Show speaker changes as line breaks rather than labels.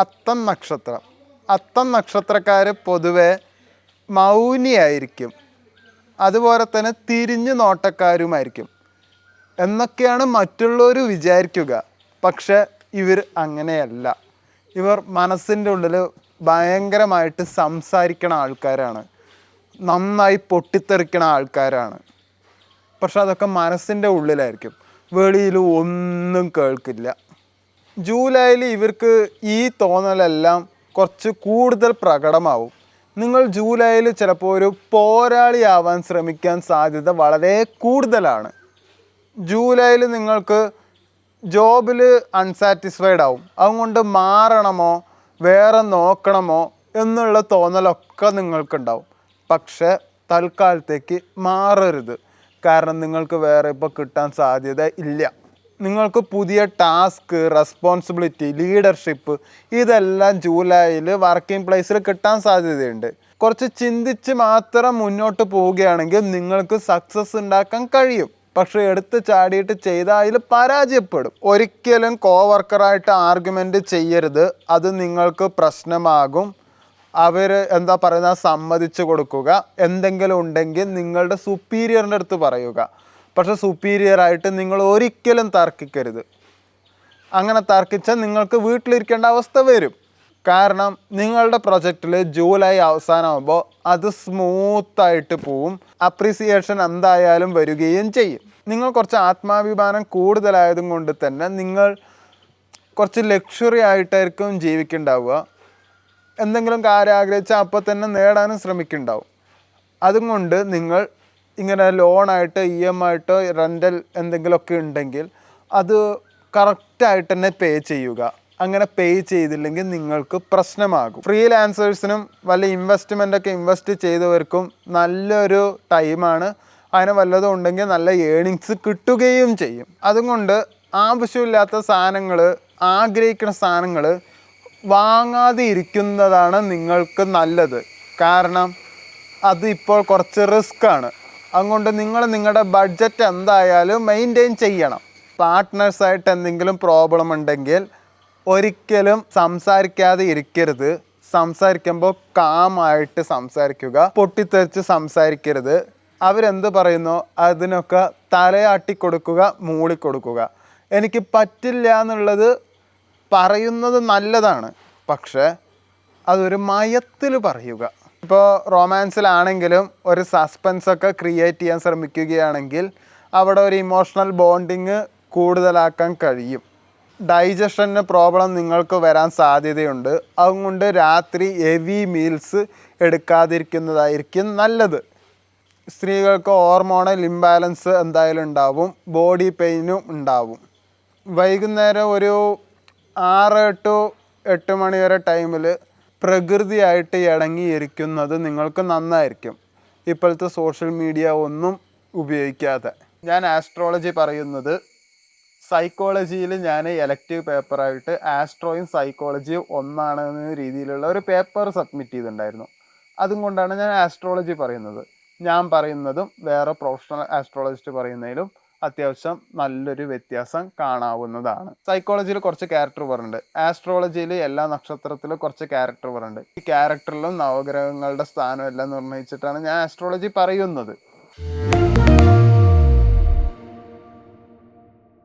അത്തം നക്ഷത്രം. അത്തം നക്ഷത്രക്കാർ പൊതുവെ മൗനിയായിരിക്കും. അതുപോലെ തന്നെ തിരിഞ്ഞു നോട്ടക്കാരുമായിരിക്കും. എന്നൊക്കെയാണ് മറ്റുള്ളവർ വിചാരിക്കുക. പക്ഷെ ഇവർ അങ്ങനെയല്ല. ഇവർ മനസ്സിന്റെ ഉള്ളിൽ ഭയങ്കരമായിട്ട് സംസാരിക്കണ ആൾക്കാരാണ്. നന്നായി പൊട്ടിത്തെറിക്കണ ആൾക്കാരാണ്. പക്ഷെ അതൊക്കെ മനസ്സിന്റെ ഉള്ളിലായിരിക്കും. വെളിയിൽ ഒന്നും കേൾക്കില്ല. ജൂലൈയിൽ ഇവർക്ക് ഈ തോന്നലെല്ലാം കുറച്ച് കൂടുതൽ പ്രകടമാവും. നിങ്ങൾ ജൂലൈയിൽ ചിലപ്പോൾ ഒരു പോരാളിയാവാൻ ശ്രമിക്കാൻ സാധ്യത വളരെ കൂടുതലാണ്. ജൂലൈയിൽ നിങ്ങൾക്ക് ജോബിൽ അൺസാറ്റിസ്ഫൈഡ് ആവും. അതുകൊണ്ട് മാറണമോ വേറെ നോക്കണമോ എന്നുള്ള തോന്നലൊക്കെ നിങ്ങൾക്കുണ്ടാവും. പക്ഷേ തൽക്കാലത്തേക്ക് മാറരുത്. കാരണം നിങ്ങൾക്ക് വേറെ ഇപ്പോൾ കിട്ടാൻ സാധ്യത ഇല്ല. നിങ്ങൾക്ക് പുതിയ ടാസ്ക് റെസ്പോൺസിബിലിറ്റി ലീഡർഷിപ്പ് ഇതെല്ലാം ജൂലൈയിൽ വർക്കിംഗ് പ്ലേസിൽ കിട്ടാൻ സാധ്യതയുണ്ട്. കുറച്ച് ചിന്തിച്ച് മാത്രം മുന്നോട്ട് പോവുകയാണെങ്കിൽ നിങ്ങൾക്ക് സക്സസ് ഉണ്ടാക്കാൻ കഴിയും. പക്ഷെ എടുത്ത് ചാടിയിട്ട് ചെയ്താൽ അതിൽ പരാജയപ്പെടും. ഒരിക്കലും കോവർക്കറായിട്ട് ആർഗ്യുമെന്റ് ചെയ്യരുത്. അത് നിങ്ങൾക്ക് പ്രശ്നമാകും. അവർ എന്താ പറയുക സമ്മതിച്ചു കൊടുക്കുക. എന്തെങ്കിലും ഉണ്ടെങ്കിൽ നിങ്ങളുടെ സുപ്പീരിയറിന്റെ അടുത്ത് പറയുക. പക്ഷെ സുപ്പീരിയർ ആയിട്ട് നിങ്ങൾ ഒരിക്കലും തർക്കിക്കരുത്. അങ്ങനെ തർക്കിച്ചാൽ നിങ്ങൾക്ക് വീട്ടിലിരിക്കേണ്ട അവസ്ഥ വരും. കാരണം നിങ്ങളുടെ പ്രൊജക്റ്റിൽ ജൂലൈ അവസാനമാകുമ്പോൾ അത് സ്മൂത്തായിട്ട് പോവും. അപ്രീസിയേഷൻ എന്തായാലും വരികയും ചെയ്യും. നിങ്ങൾ കുറച്ച് ആത്മാഭിമാനം കൂടുതലായതും കൊണ്ട് തന്നെ നിങ്ങൾ കുറച്ച് ലക്ഷറി ആയിട്ടായിരിക്കും ജീവിക്കുന്നുണ്ടാവുക എന്തെങ്കിലും കാര്യം ആഗ്രഹിച്ചാൽ അപ്പോൾ തന്നെ നേടാനും ശ്രമിക്കുന്നുണ്ടാവും അതുകൊണ്ട് നിങ്ങൾ ഇങ്ങനെ ലോണായിട്ട് ഇ എം ആയിട്ടോ റെന്റൽ എന്തെങ്കിലുമൊക്കെ ഉണ്ടെങ്കിൽ അത് കറക്റ്റായിട്ട് തന്നെ പേ ചെയ്യുക. അങ്ങനെ പേ ചെയ്തില്ലെങ്കിൽ നിങ്ങൾക്ക് പ്രശ്നമാകും. ഫ്രീലാൻസേഴ്സിനും വല്ല ഇൻവെസ്റ്റ്മെന്റ് ഒക്കെ ഇൻവെസ്റ്റ് ചെയ്തവർക്കും നല്ലൊരു ടൈമാണ് അതിന് വല്ലതും ഉണ്ടെങ്കിൽ നല്ല ഏണിങ്സ് കിട്ടുകയും ചെയ്യും. അതുകൊണ്ട് ആവശ്യമില്ലാത്ത സാധനങ്ങൾ ആഗ്രഹിക്കുന്ന സാധനങ്ങൾ വാങ്ങാതെ ഇരിക്കുന്നതാണ് നിങ്ങൾക്ക് നല്ലത്. കാരണം അത് ഇപ്പോൾ കുറച്ച് റിസ്ക് ആണ്. അതുകൊണ്ട് നിങ്ങൾ നിങ്ങളുടെ ബഡ്ജറ്റ് എന്തായാലും മെയിന്റെയിൻ ചെയ്യണം. പാർട്ട്നേഴ്സായിട്ട് എന്തെങ്കിലും പ്രോബ്ലം ഉണ്ടെങ്കിൽ ഒരിക്കലും സംസാരിക്കാതെ ഇരിക്കരുത്. സംസാരിക്കുമ്പോൾ കാമായിട്ട് സംസാരിക്കുക. പൊട്ടിത്തെറിച്ച് സംസാരിക്കരുത്. അവരെന്ത് പറയുന്നോ? അതിനൊക്കെ തലയാട്ടി കൊടുക്കുക മൂളി കൊടുക്കുക. എനിക്ക് പറ്റില്ല എന്നുള്ളത് പറയുന്നത് നല്ലതാണ്. പക്ഷേ അതൊരു മയത്തിൽ പറയുക. ഇപ്പോൾ റൊമാൻസിലാണെങ്കിലും ഒരു സസ്പെൻസ് ഒക്കെ ക്രിയേറ്റ് ചെയ്യാൻ ശ്രമിക്കുകയാണെങ്കിൽ അവിടെ ഒരു ഇമോഷണൽ ബോണ്ടിങ് കൂടുതലാക്കാൻ കഴിയും. ഡൈജഷന് പ്രോബ്ലം നിങ്ങൾക്ക് വരാൻ സാധ്യതയുണ്ട്. അതുകൊണ്ട് രാത്രി ഹെവി മീൽസ് എടുക്കാതിരിക്കുന്നതായിരിക്കും നല്ലത്. സ്ത്രീകൾക്ക് ഹോർമോണൽ ഇംബാലൻസ് എന്തായാലും ഉണ്ടാവും. ബോഡി പെയിനും ഉണ്ടാവും. വൈകുന്നേരം ഒരു ആറ് ടു എട്ട് മണി വരെ ടൈമിൽ പ്രകൃതിയായിട്ട് ഇണങ്ങിയിരിക്കുന്നത് നിങ്ങൾക്ക് നന്നായിരിക്കും. ഇപ്പോഴത്തെ സോഷ്യൽ മീഡിയ ഒന്നും ഉപയോഗിക്കാതെ. ഞാൻ ആസ്ട്രോളജി പറയുന്നത് സൈക്കോളജിയിൽ ഞാൻ എലക്റ്റീവ് പേപ്പറായിട്ട് ആസ്ട്രോയും സൈക്കോളജിയും ഒന്നാണ് എന്ന രീതിയിലുള്ള ഒരു പേപ്പർ സബ്മിറ്റ് ചെയ്തിട്ടുണ്ടായിരുന്നു. അതും കൊണ്ടാണ് ഞാൻ ആസ്ട്രോളജി പറയുന്നത്. ഞാൻ പറയുന്നതും വേറെ പ്രൊഫഷണൽ ആസ്ട്രോളജിസ്റ്റ് പറയുന്നതിലും അത്യാവശ്യം നല്ലൊരു വ്യത്യാസം കാണാവുന്നതാണ്. സൈക്കോളജിയിൽ കുറച്ച് ക്യാരക്ടർ പറയുന്നുണ്ട് ആസ്ട്രോളജിയിൽ എല്ലാ നക്ഷത്രത്തിലും കുറച്ച് ക്യാരക്ടർ പറയുന്നുണ്ട് ഈ ക്യാരക്ടറിലും നവഗ്രഹങ്ങളുടെ സ്ഥാനം എല്ലാം നിർണയിച്ചിട്ടാണ് ഞാൻ ആസ്ട്രോളജി പറയുന്നത്.